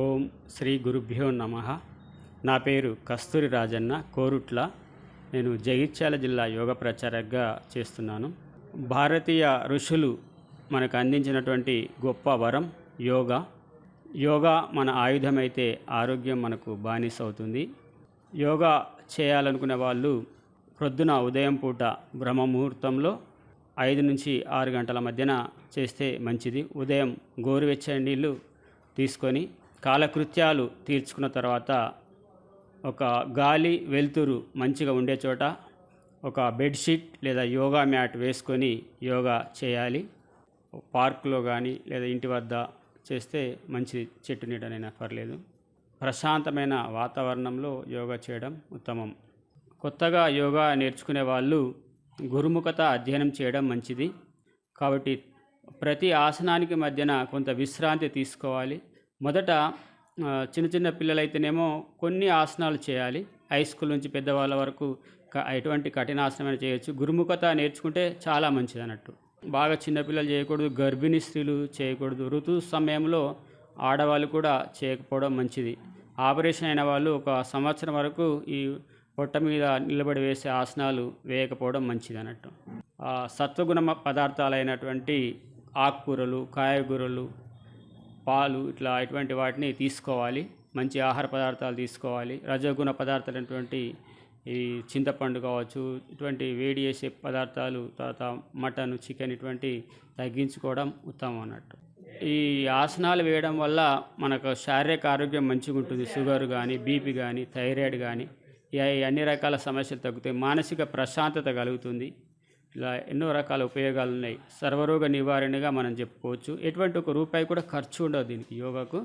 ఓం శ్రీ గురుభ్యో నమ. నా పేరు కస్తూరి రాజన్న కోరుట్ల. నేను జగిత్యాల జిల్లా యోగ ప్రచారకగా చేస్తున్నాను. భారతీయ ఋషులు మనకు అందించినటువంటి గొప్ప వరం యోగా. యోగా మన ఆయుధమైతే ఆరోగ్యం మనకు బానిస అవుతుంది యోగా చేయాలనుకునే వాళ్ళు ప్రొద్దున ఉదయం పూట బ్రహ్మ ముహూర్తంలో ఐదు నుంచి ఆరు గంటల మధ్యన చేస్తే మంచిది. ఉదయం గోరువెచ్చని నీళ్ళు తీసుకొని కాలకృత్యాలు తీర్చుకున్న తర్వాత ఒక గాలి వెలుతురు మంచిగా ఉండే చోట ఒక బెడ్షీట్ లేదా యోగా మ్యాట్ వేసుకొని యోగా చేయాలి. పార్కులో కానీ లేదా ఇంటి వద్ద చేస్తే మంచి చెట్టు నీడనైనా పర్లేదు. ప్రశాంతమైన వాతావరణంలో యోగా చేయడం ఉత్తమం. కొత్తగా యోగా నేర్చుకునే వాళ్ళు గురుముఖత అధ్యయనం చేయడం మంచిది. కాబట్టి ప్రతి ఆసనానికి మధ్యన కొంత విశ్రాంతి తీసుకోవాలి. మొదట చిన్న చిన్న పిల్లలైతేనేమో కొన్ని ఆసనాలు చేయాలి. హై స్కూల్ నుంచి పెద్దవాళ్ళ వరకు ఎటువంటి ఎటువంటి కఠినాసనమైన చేయొచ్చు. గురుముఖత నేర్చుకుంటే చాలా మంచిది అన్నట్టు బాగా చిన్నపిల్లలు చేయకూడదు గర్భిణీ స్త్రీలు చేయకూడదు. ఋతు సమయంలో ఆడవాళ్ళు కూడా చేయకపోవడం మంచిది. ఆపరేషన్ అయిన వాళ్ళు ఒక సంవత్సరం వరకు ఈ పొట్ట మీద నిలబడి వేసే ఆసనాలు వేయకపోవడం మంచిది అన్నట్టు సత్వగుణ పదార్థాలైనటువంటి ఆకుకూరలు కాయగూరలు పాలు ఇట్లా ఇటువంటి వాటిని తీసుకోవాలి. మంచి ఆహార పదార్థాలు తీసుకోవాలి. రజోగుణ పదార్థాలైనటువంటి ఈ చింతపండు కావచ్చు ఇటువంటి వేడి చేసే పదార్థాలు తర్వాత మటన్ చికెన్ ఇటువంటి తగ్గించుకోవడం ఉత్తమం అన్నట్టు. ఈ ఆసనాలు వేయడం వల్ల మనకు శారీరక ఆరోగ్యం మంచిగా ఉంటుంది. షుగర్ కానీ బీపీ కానీ థైరాయిడ్ కానీ ఈ అన్ని రకాల సమస్యలు తగ్గుతాయి. మానసిక ప్రశాంతత కలుగుతుంది. ఇలా ఎన్నో రకాల ఉపయోగాలు ఉన్నాయి సర్వరోగ నివారణగా మనం చెప్పుకోవచ్చు. ఎటువంటి ఒక రూపాయి కూడా ఖర్చు ఉండదు దీనికి. యోగాకు